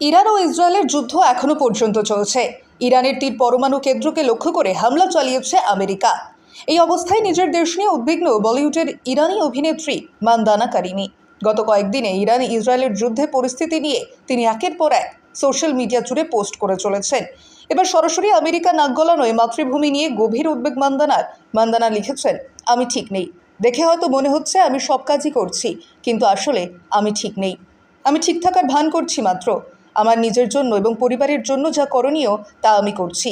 Iran ও ইসরায়েলের যুদ্ধ এখনও পর্যন্ত চলছে। ইরানের তীর পরমাণু কেন্দ্রকে লক্ষ্য করে হামলা চালিয়েছে আমেরিকা। এই অবস্থায় নিজের দেশ নিয়ে উদ্বিগ্ন বলিউডের ইরানি অভিনেত্রী মান্দানা কারিমি। গত কয়েকদিনে ইরান ইসরায়েলের যুদ্ধে পরিস্থিতি নিয়ে তিনি একের পর এক সোশ্যাল মিডিয়া জুড়ে পোস্ট করে চলেছেন। এবার সরাসরি আমেরিকা নাক গলানোয় মাতৃভূমি নিয়ে গভীর উদ্বেগ মান্দানার। মান্দানা লিখেছেন, আমি ঠিক নেই। দেখে হয়তো মনে হচ্ছে আমি সব কাজই করছি, কিন্তু আসলে আমি ঠিক নেই। আমি ঠিক থাকার ভান করছি মাত্র। আমার নিজের জন্য এবং পরিবারের জন্য যা করণীয় তা আমি করছি।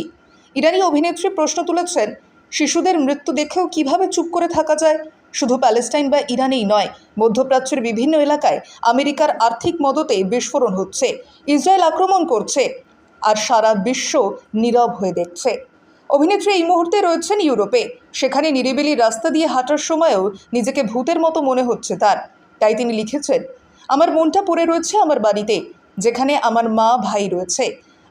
ইরানি অভিনেত্রী প্রশ্ন তুলেছেন, শিশুদের মৃত্যু দেখেও কীভাবে চুপ করে থাকা যায়? শুধু প্যালেস্টাইন বা ইরানেই নয়, মধ্যপ্রাচ্যের বিভিন্ন এলাকায় আমেরিকার আর্থিক মদতে বিস্ফোরণ হচ্ছে, ইসরায়েল আক্রমণ করছে, আর সারা বিশ্ব নীরব হয়ে দেখছে। অভিনেত্রী এই মুহূর্তে রয়েছেন ইউরোপে, সেখানে নিরিবিলি রাস্তা দিয়ে হাঁটার সময়ও নিজেকে ভূতের মতো মনে হচ্ছে তার। তাই তিনি লিখেছেন, আমার মনটা পড়ে রয়েছে আমার বাড়িতে যেখানে আমার মা ভাই রয়েছে।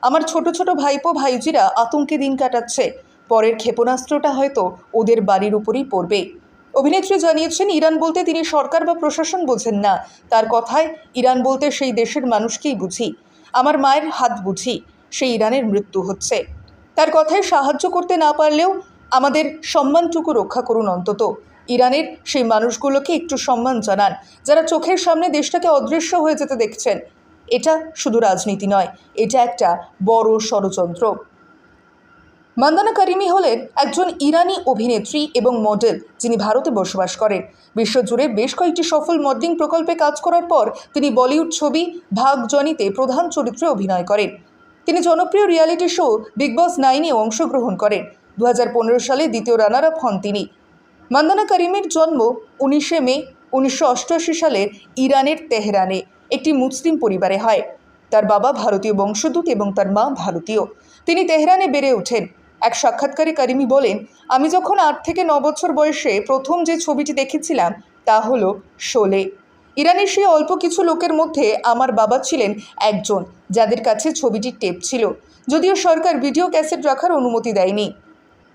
আমার ছোট ছোট ভাইপো ভাইজিরা আতঙ্কে দিন কাটাচ্ছে। পরের ক্ষেপণাস্ত্রটা হয়তো ওদের বাড়ির উপরেই পড়বে। অভিনেত্রী জানিয়েছেন, ইরান বলতে তিনি সরকার বা প্রশাসন বোঝেন না। তার কথায়, ইরান বলতে সেই দেশের মানুষকেই বুঝি। আমার মায়ের হাত বুঝি, সেই ইরানের মৃত্যু হচ্ছে। তার কথায় সাহায্য করতে না পারলেও আমাদের সম্মানটুকু রক্ষা করুন অন্তত। ইরানের সেই মানুষগুলোকে একটু সম্মান জানান, যারা চোখের সামনে দেশটাকে অদৃশ্য হয়ে যেতে দেখছেন। এটা শুধু রাজনীতি নয়, এটা একটা বড় ষড়যন্ত্র। মান্দানা কারিমি হলেন একজন ইরানি অভিনেত্রী এবং মডেল যিনি ভারতে বসবাস করেন। বিশ্বজুড়ে বেশ কয়েকটি সফল মডেলিং প্রকল্পে কাজ করার পর তিনি বলিউড ছবি ভাগ জনিতে প্রধান চরিত্রে অভিনয় করেন। তিনি জনপ্রিয় রিয়ালিটি শো বিগ বস নাইনে অংশগ্রহণ করেন। দু হাজার পনেরো সালে দ্বিতীয় রানার আপ হন তিনি। মান্দানা করিমের জন্ম উনিশে মে উনিশশো সালে ইরানের তেহরানে। একটি মুসলিম পরিবারে হয়। তার বাবা ভারতীয় বংশোদ্ভূত এবং তার মা ভারতীয়। তিনি তেহরানে বেড়ে ওঠেন। এক সাক্ষাৎকারে কারিমি বলেন, আমি যখন আট থেকে ন বছর বয়সে প্রথম যে ছবিটি দেখেছিলাম, তা হলো শোলে। ইরানের সেই অল্প কিছু লোকের মধ্যে আমার বাবা ছিলেন একজন, যাদের কাছে ছবিটির টেপ ছিল। যদিও সরকার ভিডিও ক্যাসেট রাখার অনুমতি দেয়নি।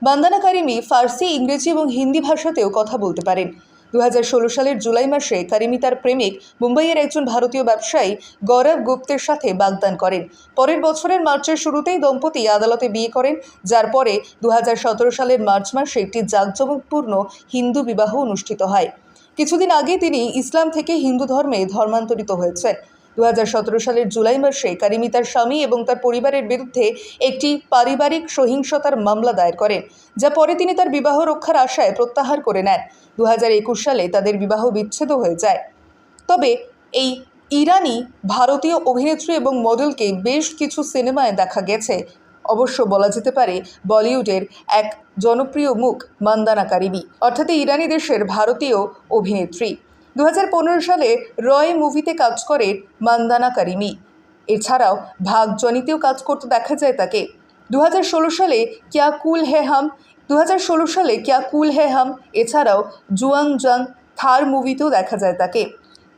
বান্দানা কারিমি ফার্সি, ইংরেজি এবং হিন্দি ভাষাতেও কথা বলতে পারেন। দু হাজার ষোলো সালের জুলাই মাসে কারিমি তার প্রেমিক, মুম্বাইয়ের একজন ভারতীয় ব্যবসায়ী গৌরব গুপ্তের সাথে বাগদান করেন। পরের বছরের মার্চের শুরুতেই দম্পতি আদালতে বিয়ে করেন, যার পরে দু হাজার সতেরো সালের মার্চ মাসে একটি জাঁকজমকপূর্ণ হিন্দু বিবাহ অনুষ্ঠিত হয়। কিছুদিন আগে তিনি ইসলাম থেকে হিন্দু ধর্মে ধর্মান্তরিত হয়েছেন। দু হাজার সতেরো সালের জুলাই মাসে কারিমি তার স্বামী এবং তার পরিবারের বিরুদ্ধে একটি পারিবারিক সহিংসতার মামলা দায়ের করেন, যা পরে তিনি তার বিবাহ রক্ষার আশায় প্রত্যাহার করে নেন। দু হাজার একুশ সালে তাদের বিবাহ বিচ্ছেদ হয়ে যায়। তবে এই ইরানি ভারতীয় অভিনেত্রী এবং মডেলকে বেশ কিছু সিনেমায় দেখা গেছে। অবশ্য বলা যেতে পারে বলিউডের এক জনপ্রিয় মুখ মান্দানা কারিমি, অর্থাৎ ইরানি দেশের ভারতীয় অভিনেত্রী। দু হাজার পনেরো সালে রয় মুভিতে কাজ করেন মান্দানা কারিমি। এছাড়াও ভাগ জনিতেও কাজ করতে দেখা যায় তাকে। দু হাজার ষোলো সালে ক্যা কুল হে হাম? দু হাজার ষোলো সালে ক্যা কুল হে হাম? এছাড়াও জুয়াং জাং থার মুভিতেও দেখা যায় তাকে।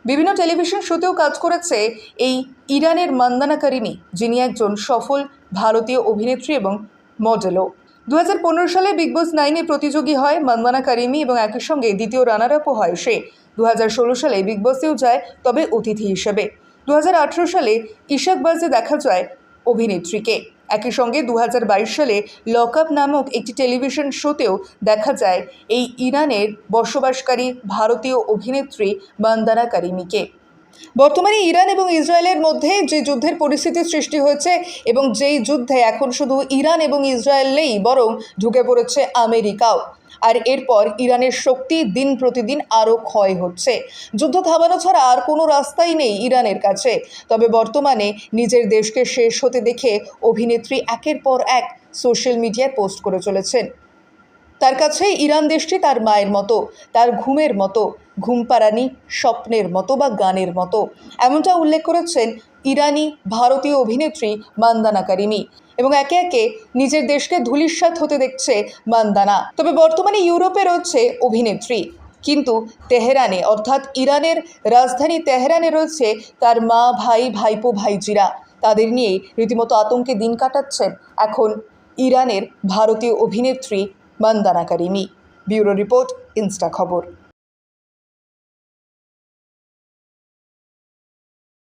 বিভিন্ন টেলিভিশন শোতেও কাজ করেছে এই ইরানের মান্দানা কারিমি, যিনি একজন সফল ভারতীয় অভিনেত্রী এবং মডেলও। দু হাজার পনেরো সালে বিগ বস নাইনে প্রতিযোগী হয় মান্দানা কারিমি এবং একই সঙ্গে দ্বিতীয় রানার আপও হয় সে। দু হাজার ষোলো সালে বিগ বসেও যায় তবে অতিথি হিসেবে। দু হাজার আঠেরো সালে ইশাকবাজে দেখা যায় অভিনেত্রীকে। একই সঙ্গে দু হাজার বাইশ সালে লক আপ নামক একটি টেলিভিশন শোতেও দেখা যায় এই ইরানের বসবাসকারী ভারতীয় অভিনেত্রী বান্দানা কারিমিকে। বর্তমানে ইরান এবং ইসরায়েলের মধ্যে যে যুদ্ধের পরিস্থিতি সৃষ্টি হয়েছে এবং যেই যুদ্ধে এখন শুধু ইরান এবং ইসরায়েল নেই, বরং ঢুকে পড়েছে আমেরিকাও। আর এরপর ইরানের শক্তি দিন প্রতিদিন আরও ক্ষয় হচ্ছে। যুদ্ধ থামানো ছাড়া আর কোনো রাস্তাই নেই ইরানের কাছে। তবে বর্তমানে নিজের দেশকে শেষ হতে দেখে অভিনেত্রী একের পর এক সোশ্যাল মিডিয়ায় পোস্ট করে চলেছেন। তার কাছে ইরান দেশটি তার মায়ের মতো, তার ঘুমের মতো ঘুম পাড়ানি স্বপ্নের মতো বা গানের মতো। এমনটা উল্লেখ করেছেন ইরানি ভারতীয় অভিনেত্রী মান্দানা কারিমি এবং একে একে নিজের দেশকে ধূলিসাৎ হতে দেখছে মান্দানা। তবে বর্তমানে ইউরোপে রয়েছে অভিনেত্রী। কিন্তু তেহরানে, অর্থাৎ ইরানের রাজধানী তেহরানে রয়েছে তার মা, ভাই, ভাইপো, ভাইজিরা। তাদের নিয়েই রীতিমতো আতঙ্কে দিন কাটাচ্ছেন এখন ইরানের ভারতীয় অভিনেত্রী Mandana Karimi bureau report insta খবর